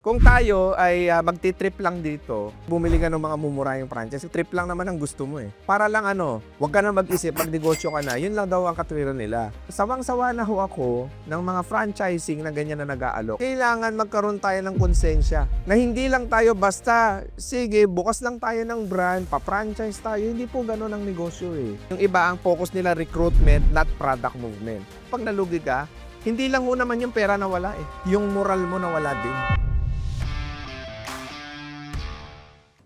Kung tayo ay ah, magti-trip lang dito, bumili ka ng mga mumurahing franchise, trip lang naman ang gusto mo eh. Para lang ano, huwag ka na mag-isip, magnegosyo ka na, yun lang daw ang katwiran nila. Sawang-sawa na ho ako ng mga franchising na ganyan na nag-aalok. Kailangan magkaroon tayo ng konsensya na hindi lang tayo basta, sige, bukas lang tayo ng brand, pa-franchise tayo, hindi po ganun ang negosyo eh. Yung iba ang focus nila recruitment, not product movement. Pag nalugi ka, hindi lang ho naman yung pera na wala eh. Yung moral mo na wala din.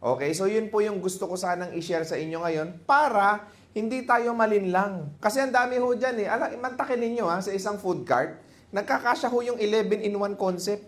Okay, so yun po yung gusto ko sanang i-share sa inyo ngayon para hindi tayo malinlang. Kasi ang dami ho dyan eh. Alam, mantakin ninyo ha, sa isang food cart, nagkakasya ho yung 11 in 1 concept.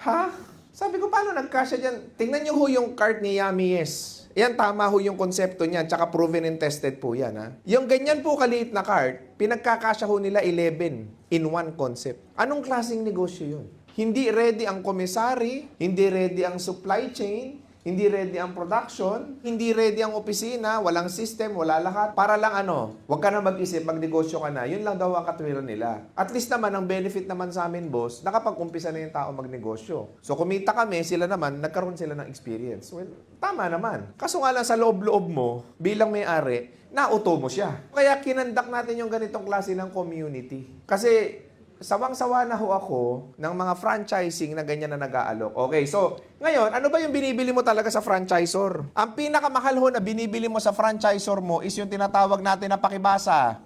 Ha? Sabi ko, paano nagkasya dyan? Tingnan nyo ho yung cart ni Yummy Yes. Yan, tama ho yung konsepto niyan, tsaka proven and tested po yan. Ha? Yung ganyan po kaliit na cart, pinagkakasya ho nila 11 in 1 concept. Anong klaseng negosyo yun? Hindi ready ang komisari, hindi ready ang supply chain, hindi ready ang production, hindi ready ang opisina, walang system, wala lahat. Para lang ano, wag ka na mag-isip, magnegosyo ka na. Yun lang daw ang katwiran nila. At least naman, ang benefit naman sa amin, boss, nakapag-umpisa na yung tao magnegosyo. So kumita kami, sila naman, nagkaroon sila ng experience. Well, tama naman. Kaso nga lang sa loob-loob mo, bilang may-ari, nauto mo siya. Kaya kinandak natin yung ganitong klase ng community. Kasi sawang-sawa na ho ako ng mga franchising na ganyan na nag-aalok. Okay, so ngayon, ano ba yung binibili mo talaga sa franchisor? Ang pinakamahal ho na binibili mo sa franchisor mo is yung tinatawag natin na pakibasa.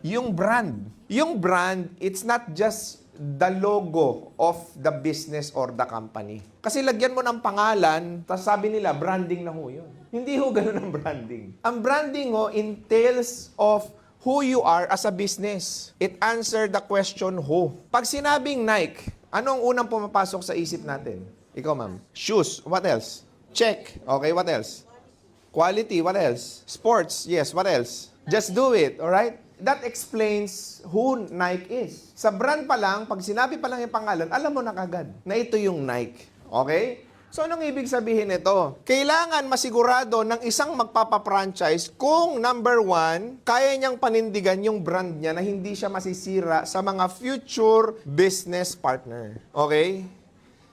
Yung brand. Yung brand, it's not just the logo of the business or the company. Kasi lagyan mo ng pangalan, tapos sabi nila, branding na ho yun. Hindi ho ganun ang branding. Ang branding ho entails of who you are as a business. It answer the question who. Pag sinabing Nike, ano ang unang pumapasok sa isip natin? Ikaw, ma'am. Shoes. What else? Check. Okay, what else? Quality. What else? Sports. Yes, what else? Just do it. Alright? That explains who Nike is. Sa brand pa lang, pag sinabi pa lang yung pangalan, alam mo na kagad na ito yung Nike. Okay? So, anong ibig sabihin nito? Kailangan masigurado ng isang magpapa-franchise kung number one, kaya niyang panindigan yung brand niya na hindi siya masisira sa mga future business partner. Okay?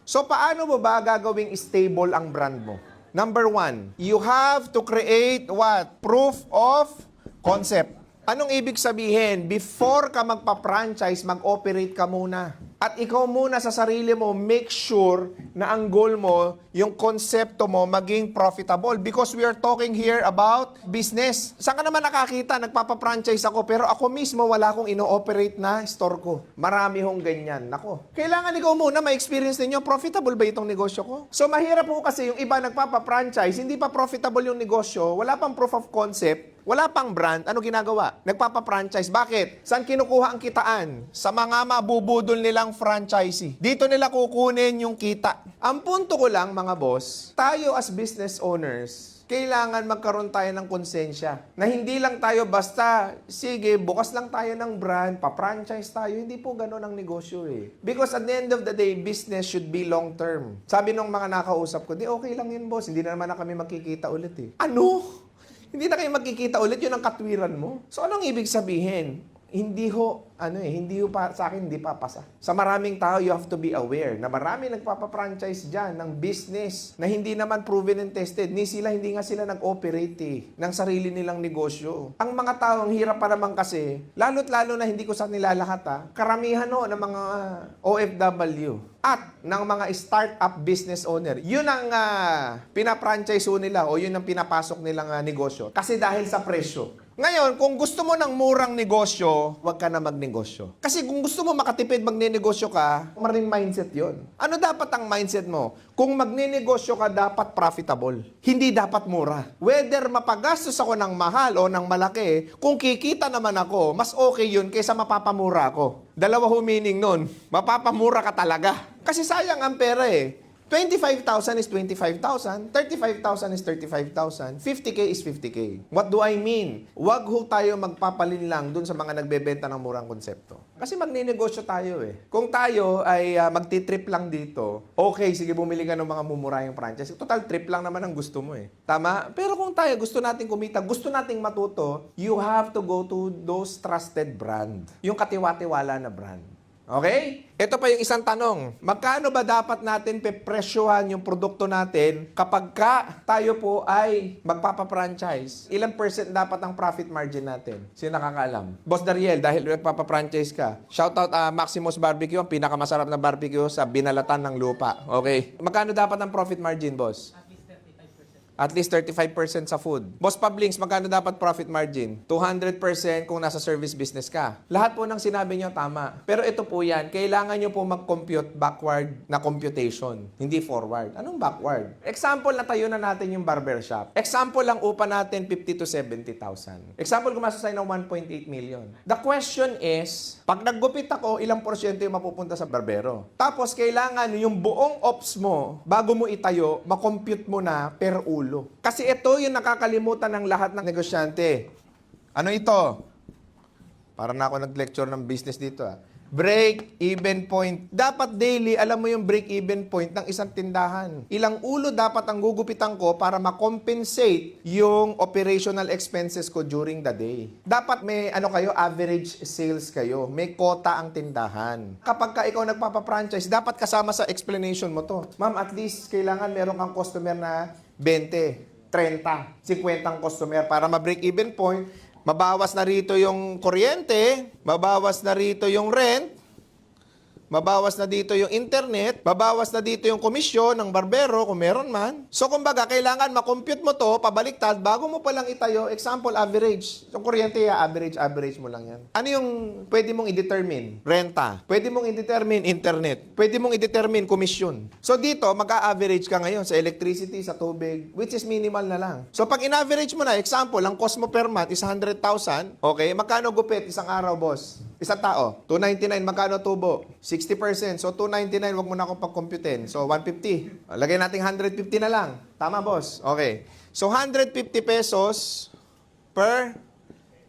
So, paano mo ba gagawing stable ang brand mo? Number one, you have to create what? Proof of concept. Anong ibig sabihin? Before ka magpa-franchise, mag-operate ka muna. At ikaw muna sa sarili mo, make sure na ang goal mo, yung konsepto mo, maging profitable. Because we are talking here about business. Saan ka naman nakakita? Nagpapa-franchise ako, pero ako mismo wala akong ino-operate na store ko. Marami hong ganyan. Nako. Kailangan ikaw muna ma-experience ninyo, profitable ba itong negosyo ko? So mahirap po kasi yung iba nagpapa-franchise, hindi pa profitable yung negosyo, wala pang proof of concept, wala pang brand, ano ginagawa? Nagpapa-franchise. Bakit? Saan kinukuha ang kitaan? Sa mga mabubudol nilang franchisee. Dito nila kukunin yung kita. Ang punto ko lang, mga boss, tayo as business owners, kailangan magkaroon tayo ng konsensya. Na hindi lang tayo basta, sige, bukas lang tayo ng brand, pa-franchise tayo. Hindi po ganun ang negosyo eh. Because at the end of the day, business should be long term. Sabi nung mga nakausap ko, di okay lang yun boss, hindi na naman na kami magkikita ulit eh. Ano? Hindi na kayo magkikita ulit, yun ang katwiran mo. So anong ibig sabihin? Hindi ho, ano eh, hindi ho pa, sa akin hindi papasa. Sa maraming tao, you have to be aware na marami nagpapa-franchise dyan ng business na hindi naman proven and tested. Ni sila, hindi nga sila nag-operate eh, ng sarili nilang negosyo. Ang mga tao, ang hirap pa naman kasi, lalo't lalo na hindi ko sa nilalahat ha, karamihan ho ng mga OFW at ng mga startup business owner. Yun ang uh, pinapranchise ho nila o yun ang pinapasok nilang ah, negosyo. Kasi dahil sa presyo. Ngayon, kung gusto mo ng murang negosyo, huwag ka na magnegosyo. Kasi kung gusto mo makatipid, magnenegosyo ka, maring mindset yon. Ano dapat ang mindset mo? Kung magnenegosyo ka, dapat profitable. Hindi dapat mura. Whether mapagastos ako ng mahal o ng malaki, kung kikita naman ako, mas okay yun kaysa mapapamura ako. Dalawa ho meaning nun. Mapapamura ka talaga. Kasi sayang ang pera eh. 25,000 is 25,000, 35,000 is 35,000, 50K is 50K. What do I mean? Huwag ho tayo magpapalin lang dun sa mga nagbebenta ng murang konsepto. Kasi magninegosyo tayo eh. Kung tayo ay uh, magti-trip lang dito, okay, sige bumili ka ng mga mumurahing franchise. Total trip lang naman ang gusto mo eh. Tama? Pero kung tayo gusto nating kumita, gusto nating matuto, you have to go to those trusted brand. Yung katiwa-tiwala na brand. Okay? Ito pa yung isang tanong. Magkano ba dapat natin pepresyohan yung produkto natin kapag ka tayo po ay magpapa-franchise? Ilang percent dapat ang profit margin natin? Sino nakakaalam? Boss Dariel, dahil magpapa-franchise ka. Shoutout ah, Maximus Barbecue, ang pinakamasarap na barbecue sa binalatan ng lupa. Okay? Magkano dapat ang profit margin, boss? At least 35% sa food. Boss Pablings, magkano dapat profit margin? 200% kung nasa service business ka. Lahat po ng sinabi nyo tama. Pero ito po yan, kailangan nyo po mag-compute backward na computation, hindi forward. Anong backward? Example, natayo na natin yung barber shop. Example lang upa natin 50 to 70,000. Example, gumastos tayo ng 1.8 million. The question is, pag naggupit ako, ilang porsyento yung mapupunta sa barbero? Tapos, kailangan yung buong ops mo, bago mo itayo, makompute mo na per ulo. Kasi ito yung nakakalimutan ng lahat ng negosyante. Ano ito? Para na ako nag-lecture ng business dito ah. Break even point. Dapat daily, alam mo yung break even point ng isang tindahan. Ilang ulo dapat ang gugupitan ko para ma-compensate yung operational expenses ko during the day. Dapat may ano kayo, average sales kayo. May quota ang tindahan. Kapag ka ikaw nagpapa-franchise, dapat kasama sa explanation mo to. Ma'am, at least kailangan meron kang customer na 20, 30, 50 ang customer. Para ma-break even point Mabawas na rito yung kuryente, mabawas na rito yung rent, mabawas na dito yung internet, mabawas na dito yung komisyon ng barbero kung meron man. So kumbaga, kailangan makompute mo to, pabaliktad, bago mo palang itayo, example, average. Yung kuryente, ya, average, average mo lang yan. Ano yung pwede mong i-determine? Renta. Pwede mong i-determine internet. Pwede mong i-determine komisyon. So dito, magka-average ka ngayon sa electricity, sa tubig, which is minimal na lang. So pag in-average mo na, example, ang cost mo per month is 100,000, okay, magkano gupit isang araw, boss? Isang tao, 299, magkano tubo? 60%. So 299, wag mo na akong pag-computein. So 150. Lagay natin 150 na lang. Tama, boss? Okay. So 150 pesos per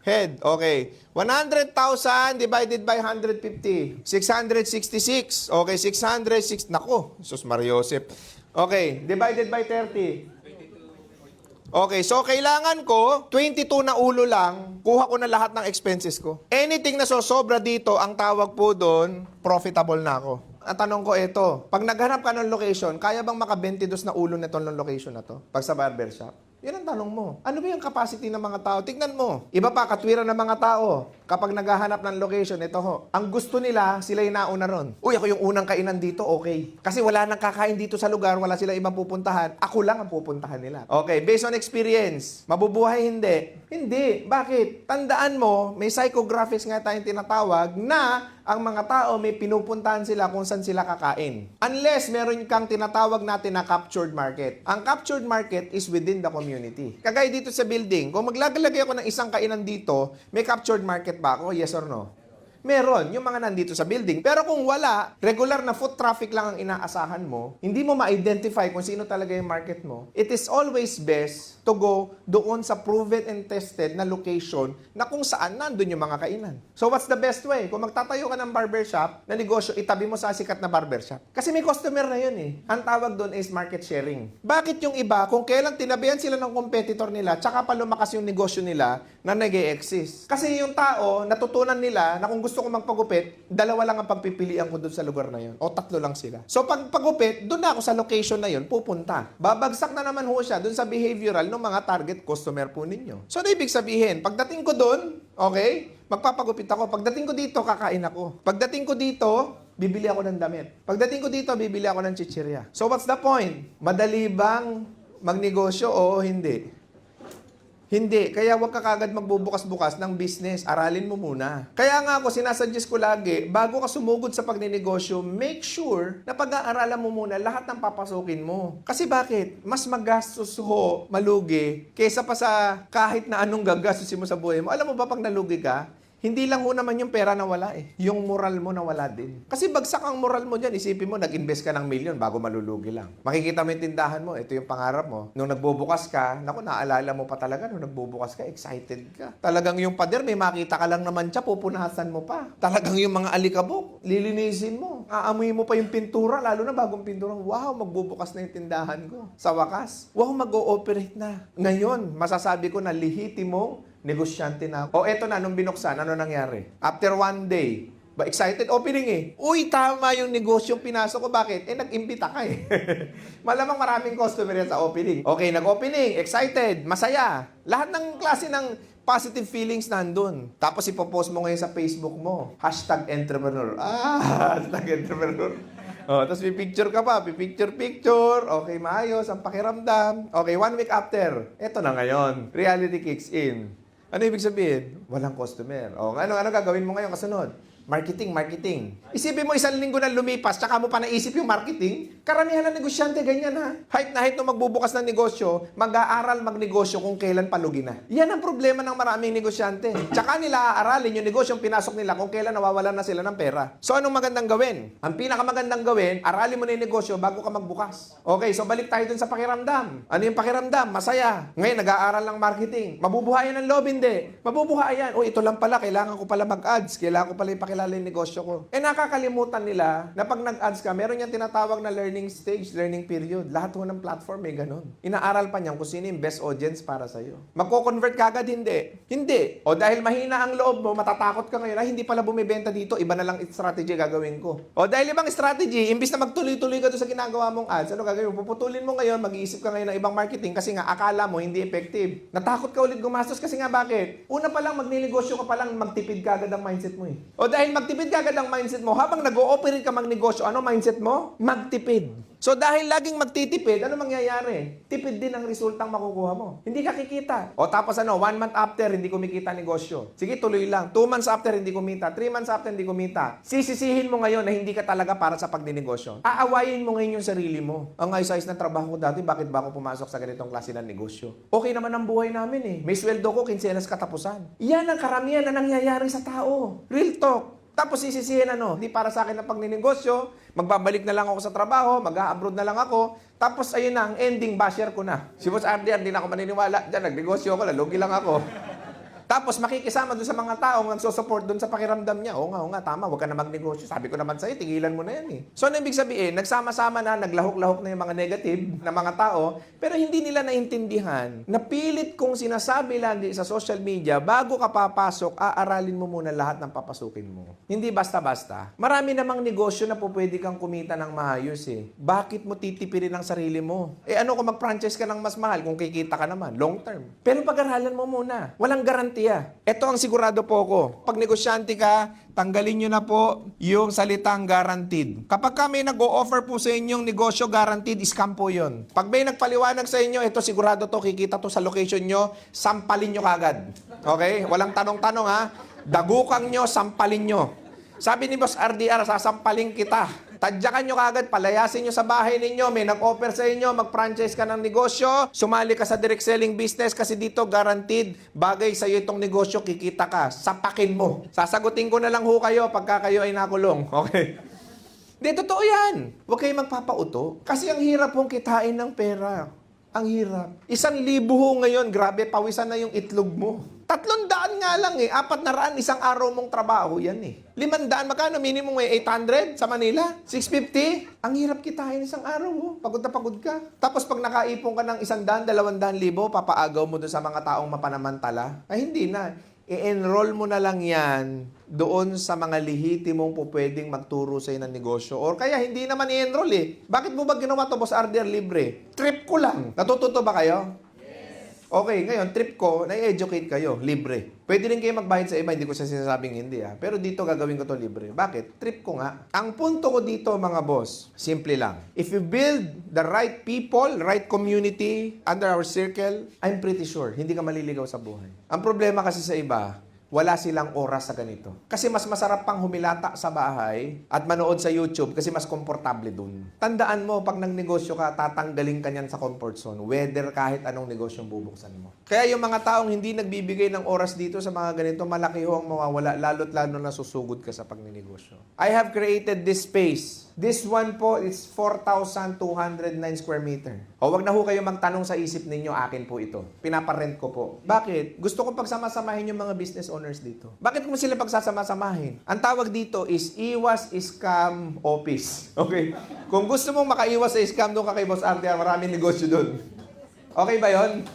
head. Okay. 100,000 divided by 150. 666. Okay, 606. Nako, sus Mariosep. Okay, divided by 30. Okay, so kailangan ko 22 na ulo lang, kuha ko na lahat ng expenses ko. Anything na sosobra dito, ang tawag po doon, profitable na ako. Ang tanong ko ito, pag naghanap ka ng location, kaya bang maka 22 na ulo nito ng location na to? Pag sa barbershop? Yan ang tanong mo. Ano ba yung capacity ng mga tao? Tignan mo. Iba pa, katwiran ng mga tao. Kapag naghahanap ng location, ito ho. Ang gusto nila, sila yung nauna ron. Uy, ako yung unang kainan dito, okay. Kasi wala nang kakain dito sa lugar, wala sila ibang pupuntahan. Ako lang ang pupuntahan nila. Okay, based on experience, mabubuhay hindi? Hindi. Bakit? Tandaan mo, may psychographics nga tayong tinatawag na ang mga tao may pinupuntahan sila kung saan sila kakain. Unless meron kang tinatawag natin na captured market. Ang captured market is within the community. Kagaya dito sa building, kung maglagalagay ako ng isang kainan dito, may captured market ba ako? Yes or no? Meron, yung mga nandito sa building. Pero kung wala, regular na foot traffic lang ang inaasahan mo, hindi mo ma-identify kung sino talaga yung market mo, it is always best to go doon sa proven and tested na location na kung saan nandun yung mga kainan. So what's the best way? Kung magtatayo ka ng barbershop na negosyo, itabi mo sa sikat na barbershop. Kasi may customer na yun eh. Ang tawag doon is market sharing. Bakit yung iba, kung kailan tinabihan sila ng competitor nila, tsaka pa lumakas yung negosyo nila na nag exist Kasi yung tao, natutunan nila na kung gusto ko magpagupit, dalawa lang ang pagpipilian ko doon sa lugar na yun. O tatlo lang sila. So pag pagupit, doon na ako sa location na yun, pupunta. Babagsak na naman ho siya doon sa behavioral ng mga target customer po ninyo. So ano ibig sabihin? Pagdating ko doon, okay, magpapagupit ako. Pagdating ko dito, kakain ako. Pagdating ko dito, bibili ako ng damit. Pagdating ko dito, bibili ako ng chichirya. So what's the point? Madali bang magnegosyo o hindi? Hindi. Kaya huwag ka kagad magbubukas-bukas ng business. Aralin mo muna. Kaya nga ako, sinasuggest ko lagi, bago ka sumugod sa pagninegosyo, make sure na pag-aaralan mo muna lahat ng papasukin mo. Kasi bakit? Mas magastos ho, malugi, kaysa pa sa kahit na anong gagastusin mo sa buhay mo. Alam mo ba pag nalugi ka, hindi lang ho naman yung pera na wala eh. Yung moral mo na wala din. Kasi bagsak ang moral mo dyan. Isipin mo, nag-invest ka ng million bago malulugi lang. Makikita mo yung tindahan mo. Ito yung pangarap mo. Nung nagbubukas ka, naku, naalala mo pa talaga. Nung nagbubukas ka, excited ka. Talagang yung pader, may makita ka lang naman siya, pupunasan mo pa. Talagang yung mga alikabok, lilinisin mo. Aamoy mo pa yung pintura, lalo na bagong pintura. Wow, magbubukas na yung tindahan ko. Sa wakas, wow, mag-ooperate na. Ngayon, masasabi ko na lihitimong negosyante na. O eto na, nung binuksan, ano nangyari? After one day, Ba, excited opening eh. Uy, tama yung negosyong pinasok ko. Bakit? Eh, nag-imbita ka eh. Malamang maraming customer yan sa opening. Okay, nag-opening, excited, masaya. Lahat ng klase ng positive feelings nandun. Tapos ipopost mo ngayon sa Facebook mo. Hashtag entrepreneur. Ah, hashtag entrepreneur. Oh, tapos pipicture ka pa, pipicture picture. Okay, maayos ang pakiramdam. Okay, one week after. Eto na ngayon. Reality kicks in. Ano ibig sabihin? Walang customer. O, ano, ano gagawin mo ngayon kasunod? Marketing, marketing. Isipin mo isang linggo na lumipas, tsaka mo pa naisip yung marketing. Karamihan ng negosyante ganyan ha. Hype na hype nung magbubukas ng negosyo, mag-aaral magnegosyo kung kailan palugi na. Yan ang problema ng maraming negosyante. Tsaka nila aaralin yung negosyong pinasok nila kung kailan nawawalan na sila ng pera. So anong magandang gawin? Ang pinakamagandang gawin, aralin mo na yung negosyo bago ka magbukas. Okay, so balik tayo dun sa pakiramdam. Ano yung pakiramdam? Masaya. Ngayon, nag-aaral ng marketing. Mabubuhayan ng loob, hindi. Mabubuhayan. O, ito lang pala, kailangan ko pala mag-ads. Kailangan ko pala ipakilala yung negosyo ko. Eh, nakakalimutan nila na pag nag-ads ka, meron yung tinatawag na learning stage, learning period. Lahat ho ng platform may ganun. Inaaral pa niyan kung sino yung best audience para sa'yo. Magko-convert ka agad, hindi. Hindi. O dahil mahina ang loob mo, matatakot ka ngayon, ay hindi pala bumibenta dito, iba na lang strategy gagawin ko. O dahil ibang strategy, imbis na magtuloy-tuloy ka doon sa ginagawa mong ads, ano gagawin mo? Puputulin mo ngayon, mag-iisip ka ngayon ng ibang marketing kasi nga akala mo hindi effective. Natakot ka ulit gumastos kasi nga bakit? Una pa lang, magninegosyo ka pa lang, magtipid ka agad ang mindset mo eh. O dahil magtipid ka agad ang mindset mo, habang nag-ooperate ka magnegosyo, ano mindset mo? Magtipid. So dahil laging magtitipid, ano mangyayari? Tipid din ang resultang makukuha mo. Hindi ka kikita. O tapos ano, one month after, hindi kumikita negosyo. Sige, tuloy lang. Two months after, hindi kumita. Three months after, hindi kumita. Sisisihin mo ngayon na hindi ka talaga para sa pagdinegosyo. Aawayin mo ngayon yung sarili mo. Ang ayos-ayos ng trabaho ko dati, bakit ba ako pumasok sa ganitong klase ng negosyo? Okay naman ang buhay namin eh. May sweldo ko, kinsenas katapusan. Yan ang karamihan na nangyayari sa tao. Real talk. Tapos sisisihin ano, hindi para sa akin ang pagninegosyo, magbabalik na lang ako sa trabaho, mag-abroad na lang ako, tapos ayun na, ang ending, basher ko na. Si Boss RDR, hindi na ako maniniwala. Diyan, nagnegosyo ako, lalugi lang ako. Tapos makikisama doon sa mga taong nagsusupport doon sa pakiramdam niya. Oo nga, oo nga, tama, huwag ka na magnegosyo. Sabi ko naman sa'yo, tigilan mo na yan eh. So ano ibig sabihin, nagsama-sama na, naglahok-lahok na yung mga negative na mga tao, pero hindi nila naintindihan na pilit kong sinasabi lagi sa social media, bago ka papasok, aaralin mo muna lahat ng papasukin mo. Hindi basta-basta. Marami namang negosyo na po pwede kang kumita ng maayos eh. Bakit mo titipirin ang sarili mo? Eh ano kung mag-franchise ka ng mas mahal kung kikita ka naman, long term. Pero pag-aralan mo muna. Walang garantiya. Ito ang sigurado po ko. Pag negosyante ka, tanggalin nyo na po yung salitang guaranteed. Kapag kami nag-o-offer po sa inyong negosyo, guaranteed, scam po yun. Pag may nagpaliwanag sa inyo, ito sigurado to, kikita to sa location nyo, sampalin nyo kagad. Okay? Walang tanong-tanong ha. Dagukang nyo, sampalin nyo. Sabi ni Boss RDR, sasampalin kita. Tadyakan nyo kagad, palayasin nyo sa bahay ninyo, may nag-offer sa inyo, mag-franchise ka ng negosyo, sumali ka sa direct selling business kasi dito guaranteed, bagay sa iyo itong negosyo, kikita ka, sapakin mo. Sasagutin ko na lang ho kayo pagka kayo ay nakulong. Okay? Hindi, totoo yan. Huwag kayo magpapauto. Kasi ang hirap pong kitain ng pera. Ang hirap. Isang libo ho ngayon, grabe, pawisan na yung itlog mo. Tatlong daan nga lang eh. Apat na raan, isang araw mong trabaho yan eh. Limandaan, magkano? Minimum eh, 800 sa Manila? 650? Ang hirap kitain isang araw mo. Pagod na pagod ka. Tapos pag nakaipon ka ng isang daan, dalawang daan libo, papaagaw mo doon sa mga taong mapanamantala? Ay, hindi na. I-enroll mo na lang yan doon sa mga lehitimong po pwedeng magturo sa ng negosyo. Or kaya hindi naman i-enroll eh. Bakit mo ba ginawa to, Boss RDR libre? Trip ko lang. Natututo ba kayo? Okay, ngayon, trip ko, na-educate kayo, libre. Pwede rin kayo magbayad sa iba, hindi ko sa sinasabing hindi ah. Pero dito gagawin ko to libre. Bakit? Trip ko nga. Ang punto ko dito mga boss, simple lang. If you build the right people, right community under our circle, I'm pretty sure, hindi ka maliligaw sa buhay. Ang problema kasi sa iba, wala silang oras sa ganito. Kasi mas masarap pang humilata sa bahay at manood sa YouTube kasi mas komportable dun. Tandaan mo, pag nagnegosyo ka, tatanggalin ka niyan sa comfort zone, whether kahit anong negosyong bubuksan mo. Kaya yung mga taong hindi nagbibigay ng oras dito sa mga ganito, malaki ho ang mawawala, lalo't lalo na susugod ka sa pagninegosyo. I have created this space. This one po is 4,209 square meter. O wag na ho kayo magtanong sa isip ninyo, akin po ito. Pinaparent ko po. Bakit? Gusto ko pagsama-samahin yung mga business owners dito. Bakit mo sila pagsasama-samahin? Ang tawag dito is iwas scam office. Okay? Kung gusto mong makaiwas sa scam, doon ka kay Boss RTR, maraming negosyo doon. Okay ba yon?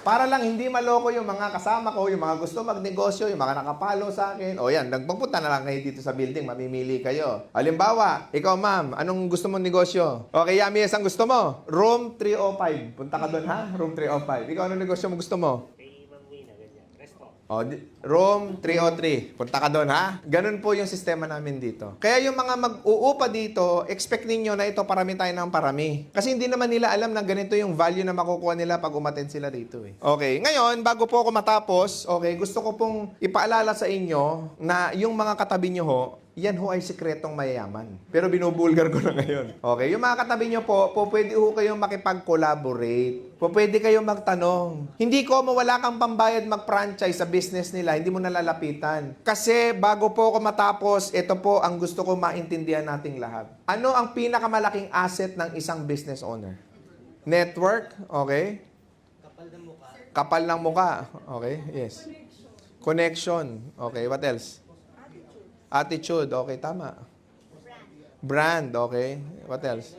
Para lang hindi maloko yung mga kasama ko, yung mga gusto magnegosyo, yung mga nakapalo sa akin. O yan, nagpupunta na lang kayo dito sa building, mamimili kayo. Halimbawa, ikaw ma'am, anong gusto mong negosyo? Okay, Yami, ang gusto mo? Room 305. Punta ka doon ha? Room 305. Ikaw, anong negosyo mo gusto mo? Kay Ma'am Wina, ganyan. Resto. O, di- room 303. Punta ka doon, ha? Ganun po yung sistema namin dito. Kaya yung mga mag-uupa dito, expect ninyo na ito parami tayo ng parami. Kasi hindi naman nila alam na ganito yung value na makukuha nila pag umattend sila dito eh. Okay, ngayon, bago po ako matapos, okay, gusto ko pong ipaalala sa inyo na yung mga katabi nyo ho, yan ho ay sikretong mayayaman. Pero binubulgar ko na ngayon. Okay, yung mga katabi nyo po, po pwede ho kayong makipag-collaborate. Po pwede kayong magtanong. Hindi ko mawala kang pambayad mag-franchise sa business nila, hindi mo nalalapitan. Kasi bago po ako matapos, ito po ang gusto ko maintindihan nating lahat. Ano ang pinakamalaking asset ng isang business owner? Network, okay? Kapal ng mukha. Kapal ng muka, okay? Yes. Connection, okay. What else? Attitude, okay, tama. Brand, okay. What else?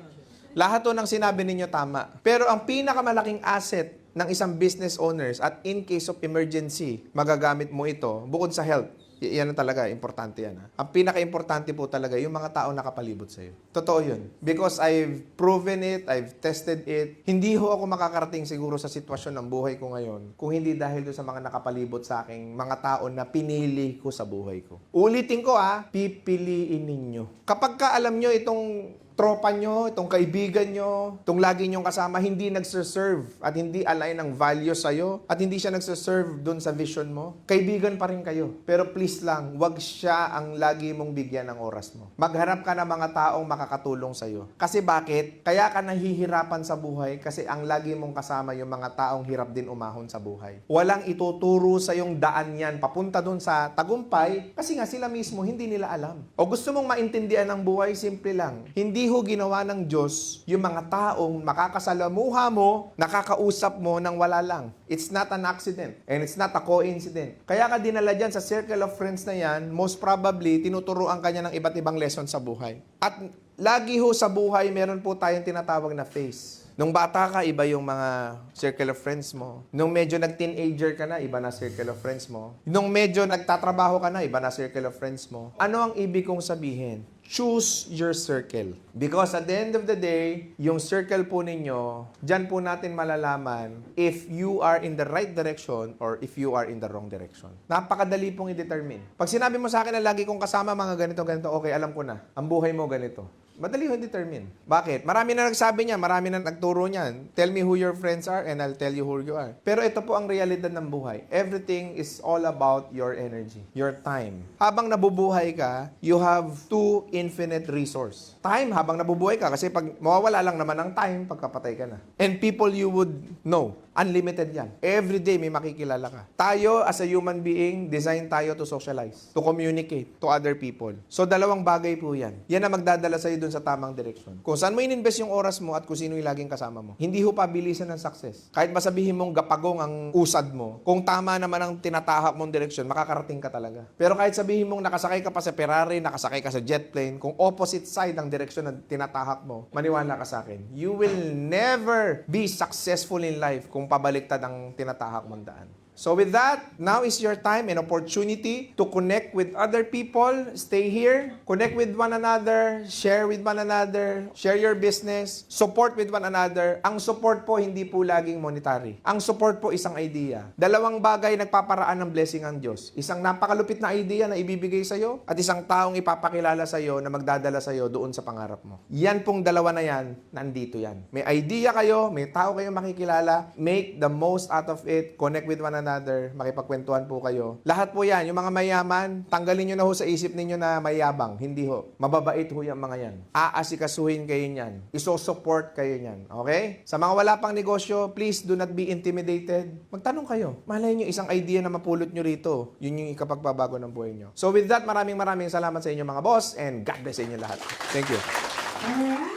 Lahat to ng sinabi ninyo tama. Pero ang pinakamalaking asset ng isang business owners at in case of emergency, magagamit mo ito bukod sa health. Y- yan ang talaga, importante yan. Ha? Ang pinaka-importante po talaga, yung mga tao nakapalibot sa'yo. Totoo yun. Because I've proven it, I've tested it. Hindi ho ako makakarating siguro sa sitwasyon ng buhay ko ngayon kung hindi dahil doon sa mga nakapalibot sa aking mga tao na pinili ko sa buhay ko. Ulitin ko ha, pipiliin ninyo. Kapag ka alam nyo itong tropa nyo, itong kaibigan nyo, itong lagi nyong kasama, hindi nagsiserve at hindi align ng value sa'yo at hindi siya nagsiserve dun sa vision mo, kaibigan pa rin kayo. Pero please lang, wag siya ang lagi mong bigyan ng oras mo. Magharap ka ng mga taong makakatulong sa'yo. Kasi bakit? Kaya ka nahihirapan sa buhay kasi ang lagi mong kasama yung mga taong hirap din umahon sa buhay. Walang ituturo sa yung daan yan papunta dun sa tagumpay kasi nga sila mismo hindi nila alam. O gusto mong maintindihan ng buhay, simple lang. Hindi ho ginawa ng Diyos yung mga taong makakasalamuha mo, nakakausap mo nang wala lang. It's not an accident and it's not a coincidence. Kaya ka dinala dyan sa circle of friends na yan, most probably, tinuturoan ka niya ng iba't ibang lesson sa buhay. At lagi ho sa buhay, meron po tayong tinatawag na phase. Nung bata ka, iba yung mga circle of friends mo. Nung medyo nag-teenager ka na, iba na circle of friends mo. Nung medyo nagtatrabaho ka na, iba na circle of friends mo. Ano ang ibig kong sabihin? Choose your circle. Because at the end of the day, yung circle po ninyo, dyan po natin malalaman if you are in the right direction or if you are in the wrong direction. Napakadali pong i-determine. Pag sinabi mo sa akin na lagi kong kasama mga ganito, ganito, okay, alam ko na. Ang buhay mo ganito. Madali ho determine. Bakit? Marami na nagsabi niyan, marami na nagturo niyan. Tell me who your friends are and I'll tell you who you are. Pero ito po ang realidad ng buhay. Everything is all about your energy, your time. Habang nabubuhay ka, you have two infinite resource. Time, habang nabubuhay ka, kasi pag mawawala lang naman ang time, pagkapatay ka na. And people you would know, unlimited yan. Every day may makikilala ka. Tayo as a human being, design tayo to socialize, to communicate to other people. So dalawang bagay po yan. Yan ang magdadala sa'yo dun sa tamang direksyon. Kung saan mo ininvest yung oras mo at kung sino yung laging kasama mo. Hindi ho pabilisan ng success. Kahit masabihin mong gapagong ang usad mo, kung tama naman ang tinatahak mong direksyon, makakarating ka talaga. Pero kahit sabihin mong nakasakay ka pa sa Ferrari, nakasakay ka sa jet plane, kung opposite side ang direksyon na tinatahak mo, maniwala ka sa akin, you will never be successful in life kung pabaliktad ang tinatahak mong daan. So with that, now is your time and opportunity to connect with other people. Stay here, connect with one another, share with one another, share your business, support with one another. Ang support po hindi po laging monetary. Ang support po isang idea. Dalawang bagay nagpaparaan ng blessing ang Diyos. Isang napakalupit na idea na ibibigay sa iyo at isang taong ipapakilala sa iyo na magdadala sa iyo doon sa pangarap mo. Yan pong dalawa na yan, nandito yan. May idea kayo, may tao kayong makikilala, make the most out of it, connect with one another, makipagkwentuhan po kayo. Lahat po yan, yung mga mayaman, tanggalin nyo na ho sa isip ninyo na mayabang. Hindi ho. Mababait ho yung mga yan. Aasikasuhin kayo niyan. Iso-support kayo niyan. Okay? Sa mga wala pang negosyo, please do not be intimidated. Magtanong kayo. Malay nyo, isang idea na mapulot nyo rito. Yun yung ikapagbabago ng buhay nyo. So with that, maraming maraming salamat sa inyo mga boss and God bless sa inyo lahat. Thank you.